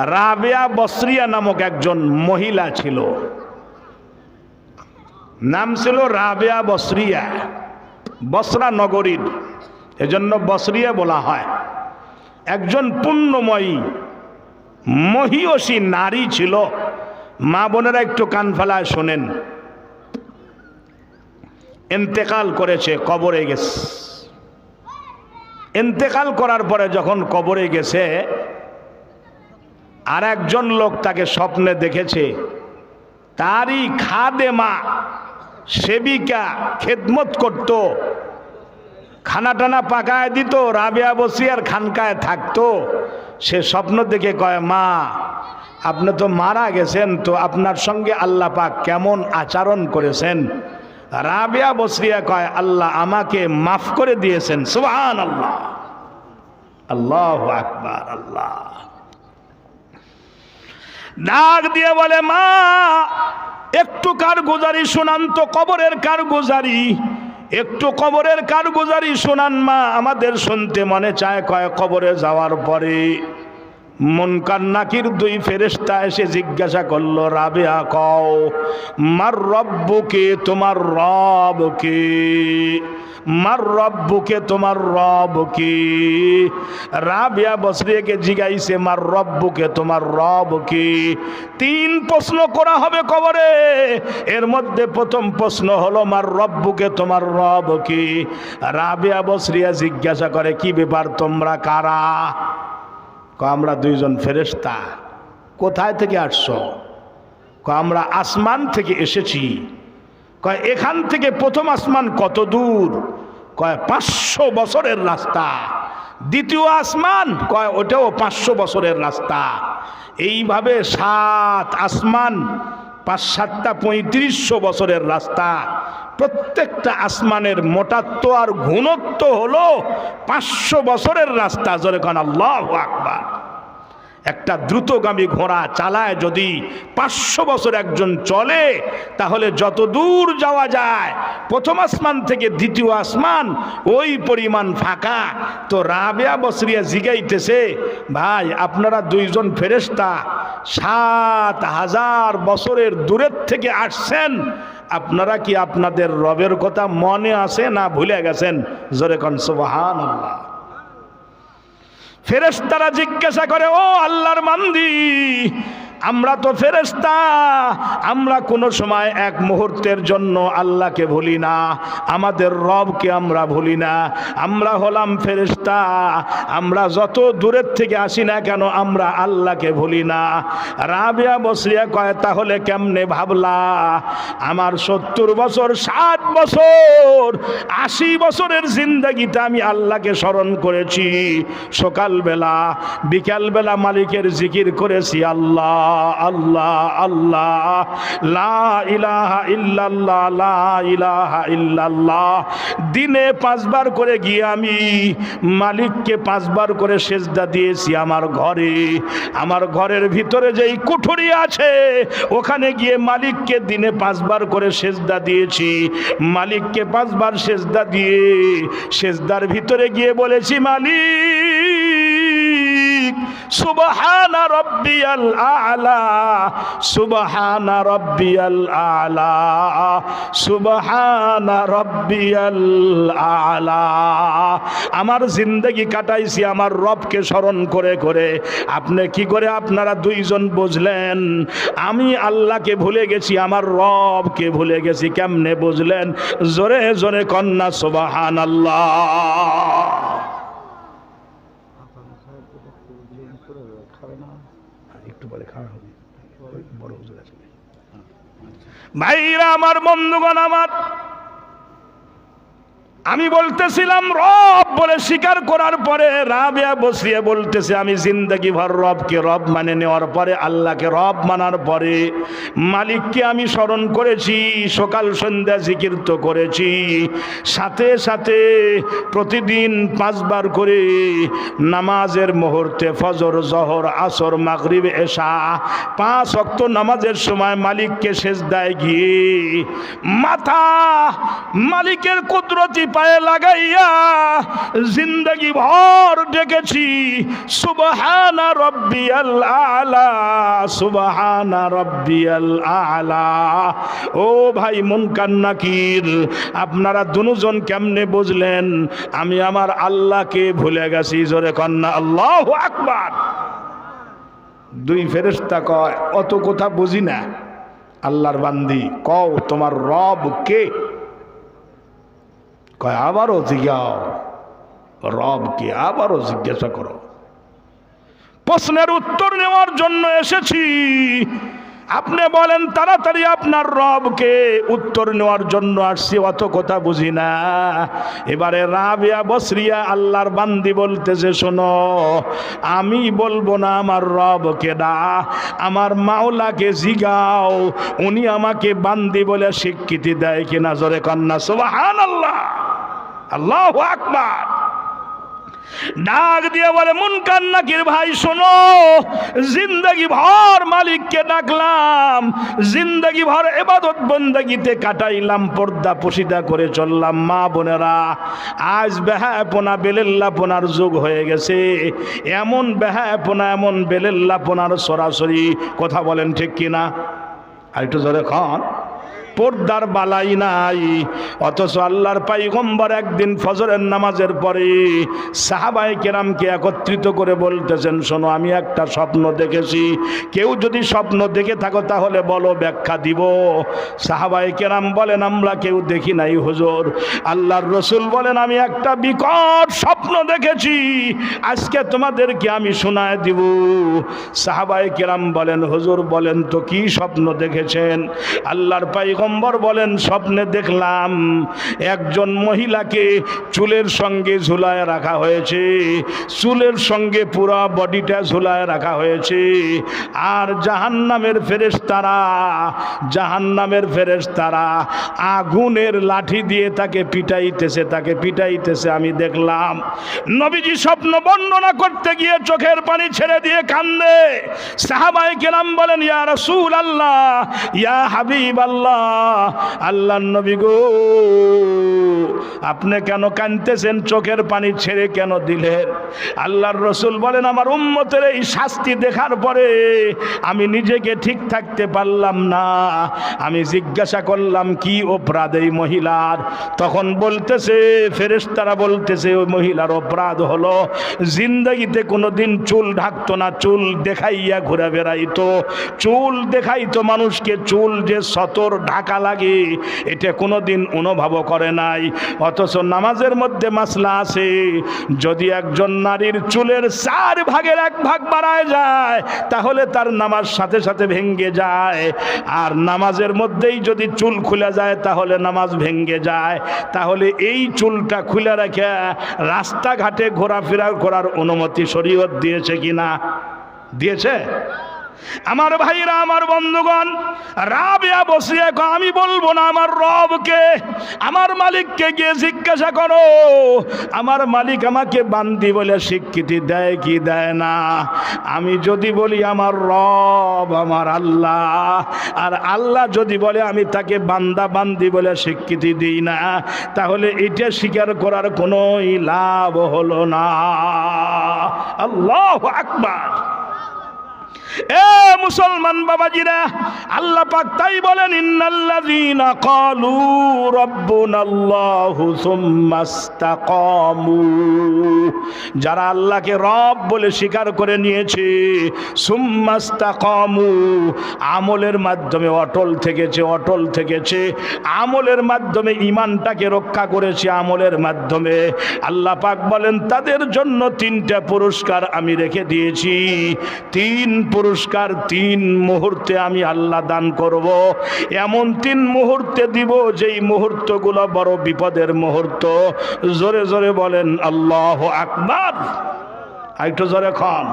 রাবেয়া বসরিয়া নামক একজন মহিলা ছিল। নাম ছিল রাবেয়া বসরিয়া, বসরা নগরীর, এজন্য বসরিয়া বলা হয়। একজন পুণ্যময়ী, মহিয়সী নারী ছিল। মা বোনেরা একটু কান ফেলায় শোনেন। এন্তেকাল করেছে, কবরে গেছে। এন্তেকাল করার পরে যখন কবরে গেছে আর একজন লোক তাকে স্বপ্নে দেখেছে। তারই খাদে মা সেবিকা খেদমত করত। খানা টানা পাকায় দিত, রাবেয়া বসিয়ার খানকায় থাকতো। সে স্বপ্ন দেখে কয়, মা, আপনি তো মারা গেছেন, তো আপনার সঙ্গে আল্লাহ পাক কেমন আচরণ করেছেন? রাবেয়া বসরিয়া কয়, আল্লাহ আমাকে মাফ করে দিয়েছেন সুবহান আল্লাহ আল্লাহ আকবার, আল্লাহ। ডাক দিয়ে বলে, মা, একটু কার গুজারি শোনান তো, কবরের কার গুজারি একটু কবরের কার গুজারি শোনান মা, আমাদের শুনতে মনে চায় কয় কবরে যাওয়ার পরে। মনকার নাকির দুই ফেরেস্তা এসে জিজ্ঞাসা করল, রাবেয়া, কও, মার রব্বুকে, তোমার রবকে? মার রব্বুকে তোমার রবকে। রাবিয়া বসরিয়াকে জিগাইছে, মার রব্বুকে তোমার রবকে। তিন প্রশ্ন করা হবে কবরে। এর মধ্যে প্রথম প্রশ্ন হলো, মার রব্বুকে তোমার রবকে। রাবিয়া বসরিয়া জিজ্ঞাসা করে, কি ব্যাপার, তোমরা কারা? ক আমরা দুইজন ফেরেস্তা কোথায় থেকে আসছো? ক আমরা আসমান থেকে এসেছি। কয়, এখান থেকে প্রথম আসমান কত দূর? কয়, পাঁচশো বছরের রাস্তা। দ্বিতীয় আসমান, কয় ওটাও পাঁচশো বছরের রাস্তা। এইভাবে সাত আসমান, পাঁচ সাতটা পঁয়ত্রিশশো বছরের রাস্তা। প্রত্যেকটা আসমানের মোটাত্ব আর ঘুণত্ব হলো পাঁচশো বছরের রাস্তা, জোরে কন, আল্লাহ আকবার। একটা দ্রুতগামী ঘোড়া চালায় যদি পাঁচশো বছর একজন চলে, তাহলে যত দূর যাওয়া যায়, প্রথম আসমান থেকে দ্বিতীয় আসমান, ওই পরিমাণ ফাঁকা। তো রাবেয়া বসরিয়া জিগাইতেছে, ভাই, আপনারা দুইজন ফেরেস্তা সাত হাজার বছরের দূরের থেকে আসছেন। আপনারা কি আপনাদের রবের কথা মনে আছে না ভুলে গেছেন? জোরে কন সুবহান আল্লাহ ফেরেস্তারা জিজ্ঞাসা করে ও আল্লাহর মান্দি আমরা তো ফেরেস্তা আমরা কোনো সময় এক মুহূর্তের জন্য আল্লাহকে ভুলি না, আমাদের রবকে আমরা ভুলি না। আমরা হলাম ফেরেস্তা আমরা যত দূরের থেকে আসি না কেন আমরা আল্লাহকে ভুলি না। রাবিয়া বসরিয়া কয়, তাহলে কেমনে ভাবলা? আমার সত্তর বছর, ষাট বছর, আশি বছরের জিন্দগিটা আমি আল্লাহকে স্মরণ করেছি। সকালবেলা, বিকালবেলা মালিকের জিকির করেছি, আল্লাহ। আল্লাহ আল্লাহ। লা ইলাহা ইল্লাল্লাহ, লা ইলাহা ইল্লাল্লাহ। দিনে পাঁচবার করে গিয়ে আমি মালিককে পাঁচবার করে সেজদা দিয়েছি আমার ঘরে। আমার ঘরের ভিতরে যেই কুঠুরি আছে, ওখানে গিয়ে মালিককে দিনে পাঁচবার করে সেজদা দিয়েছি। মালিককে পাঁচবার সেজদা দিয়ে সেজদার ভিতরে গিয়ে বলেছি, মালিক সুবহানা রব্বিয়াল আলা, সুবহানা রব্বিয়াল আলা, সুবহানা রব্বিয়াল আলা। আমার জিন্দগি কাটাইছি, আমার রবকে স্মরণ করে করে। আপনি কি করে আপনারা দুইজন বুঝলেন? আমি আল্লাহকে ভুলে গেছি, আমার রবকে ভুলে গেছি, কেমনে বুঝলেন? জোরে জোরে কন্যা সুবাহান আল্লাহ একটু পরে খাওয়া হবে ওই বড় হুজুর আছে ভাইরা আমার বন্ধুগণ আমার আমি বলতেছিলাম, রব বলে স্বীকার করার পরে রাবিয়া বসিয়ে বলতেছে, আমি জিন্দগি ভর রবকে রব মানে নেওয়ার পরে, আল্লাহকে রব মানার পরে, মালিককে আমি স্মরণ করেছি, সকাল সন্ধ্যা জিকির করেছি, সাথে সাথে প্রতিদিন পাঁচবার করে নামাজের মুহূর্তে ফজর, জহর, আসর, মাগরিব, এশা, পাঁচ অক্ত নামাজের সময় মালিককে শেষ দেয় গিয়ে মাথা মালিকের কুদরতি পায়ে লাগাইয়া জিন্দগি ভর ডেকেছি। সুবহানা রব্বিয়াল আলা, সুবহানা রব্বিয়াল আলা। ও ভাই মুনকার নাকির আপনারা দুজন কেমনে বুঝলেন? আমি আমার আল্লাহকে ভুলে গেছি, জোরে কন্যা, আল্লাহু আকবার। দুই ফেরেশতা কয়, অত কথা বুঝি না? আল্লাহর বান্দি, কও, তোমার রব কে? কয়, আবারও জিজ্ঞাও রবকে আবারও জিজ্ঞাসা করো। প্রশ্নের উত্তর নেওয়ার জন্য এসেছি। আপনি বলেন, তাড়াতাড়ি আপনার রবকে উত্তর নেওয়ার জন্য আসছি, অত কথা বুঝি না। এবারে রাবিয়া বসরিয়া আল্লাহর বান্দি বলতেছে, শোনো, আমি বলব না আমার রবকে না, আমার মাওলাকে জিগাও। উনি আমাকে বান্দি বলে স্বীকৃতি দেয় কিনা জোরে কন্যা সুবাহান আল্লাহ আল্লাহ আকবার। ডাক দিয়ে বলে, মুনকার নাকির ভাই, শোনো, জিন্দগি ভর মালিককে ডাকলাম, জিন্দগি ভর এবাদত বন্দগিতে কাটাইলাম, পর্দা পশিদা করে চললাম, মা বোনেরা, আজ বেহাপনা বেলেল্লাপনার যুগ হয়ে গেছে। এমন বেহাপনা এমন বেলেল্লাপনার সরাসরি কথা বলেন ঠিক কিনা? আর একটু জোরে খান পর্দার বালাই নাই। অথচ আল্লাহর পাইগম্বর একদিন ফজরের নামাজের পরে সাহাবাই কেরামকে একত্রিত করে বলতেছেন, শোনো, আমি একটা স্বপ্ন দেখেছি। কেউ যদি স্বপ্ন দেখে থাকো, তাহলে বলো ব্যাখ্যা দিব। সাহাবাই কেরাম বলেন, আমরা কেউ দেখি নাই হুজুর। আল্লাহর রসুল বলেন, আমি একটা বিকট স্বপ্ন দেখেছি। আজকে তোমাদেরকে আমি শোনায় দিব। সাহাবাই কেরাম বলেন, হুজুর, বলেন তো কি স্বপ্ন দেখেছেন? আল্লাহর পাইগম্বর বলেন স্বপ্নে দেখলাম একজন মহিলাকে চুলের সঙ্গে ঝুলায় রাখা হয়েছে। চুলের সঙ্গে পুরো বডিটা ঝুলায় রাখা হয়েছে। আর জাহান্নামের ফেরেশ তারা জাহান্নামের ফেরেশ তারা আগুনের লাঠি দিয়ে তাকে পিটাইতেছে তাকে পিটাইতেছে, আমি দেখলাম। নবীজি স্বপ্ন বর্ণনা করতে গিয়ে চোখের পানি ছেড়ে দিয়ে কান্দে। সাহাবাই কেরাম বলেন, ইয়া রসুল আল্লাহ ইয়া হাবিব আল্লাহ আল্লাহ নবী গো, আপনি কেন কানতেছেন, চোখের পানি ছেড়ে কেন দিলেন? আল্লাহর রসুল বলেন, আমার উম্মতের এই শাস্তি দেখার পরে আমি নিজেকে ঠিক থাকতে পারলাম না। আমি জিজ্ঞাসা করলাম, কি অপরাধ এই মহিলার? তখন বলতেছে, ফেরেশতারা বলতেছে, ওই মহিলার অপরাধ হলো জিন্দগিতে কোনো দিন চুল ঢাকতো না, চুল দেখাইয়া ঘুরে বেড়াইতো। চুল দেখাইতো মানুষকে, চুল যে সতর ঢাকা লাগে, এটা কোনো দিন অনুভব করে নাই। অথচ নামাজের মধ্যে মাসলা আছে। যদি একজন নারীর চুলের চার ভাগের এক ভাগ বাড়ায় যায়, তাহলে তার নামাজ সাথে সাথে ভেঙ্গে যায়। আর নামাজের মধ্যেই যদি চুল খুলে যায়, তাহলে নামাজ ভেঙ্গে যায়। তাহলে এই চুলটা খুলে রেখে রাস্তাঘাটে ঘোরাফেরা করার অনুমতি শরীয়ত দিয়েছে কিনা দিয়েছে? আমার ভাইরা, আমার বন্ধুগণ, রাবিয়া বসিয়ে আমি বলব না আমার রবকে, আমার মালিককে গিয়ে জিজ্ঞাসা করো। আমার মালিক আমাকে বান্দি বলে স্বীকৃতি দেয় কি দেয় না? আমি যদি বলি আমার রব আমার আল্লাহ, আর আল্লাহ যদি বলে আমি তাকে বান্দা বান্দি বলে স্বীকৃতি দিই না, তাহলে এটা স্বীকার করার কোনোই লাভ হলো না। আল্লাহ আকবার। এ মুসলমান বাবাজিরা, আল্লাহ পাক তাই বলেন, ইন্নাল্লাযীনা ক্বালু রাব্বুনাল্লাহু সুম্মা ইসতাকামু। যারা আল্লাহকে রব বলে স্বীকার করে নিয়েছে, সুম্মা ইসতাকামু। আমলের মাধ্যমে অটল থেকেছে অটল থেকেছে। আমলের মাধ্যমে ইমানটাকে রক্ষা করেছে, আমলের মাধ্যমে। আল্লাহ পাক বলেন, তাদের জন্য তিনটা পুরস্কার আমি রেখে দিয়েছি। তিন পুরস্কার তিন মুহূর্তে আমি আল্লাহ দান করব। এমন তিন মুহূর্তে দিব যেই মুহূর্তগুলো বড় বিপদের মুহূর্ত। জোরে জোরে বলেন, আল্লাহ আকবার। আরেকটু জোরে খন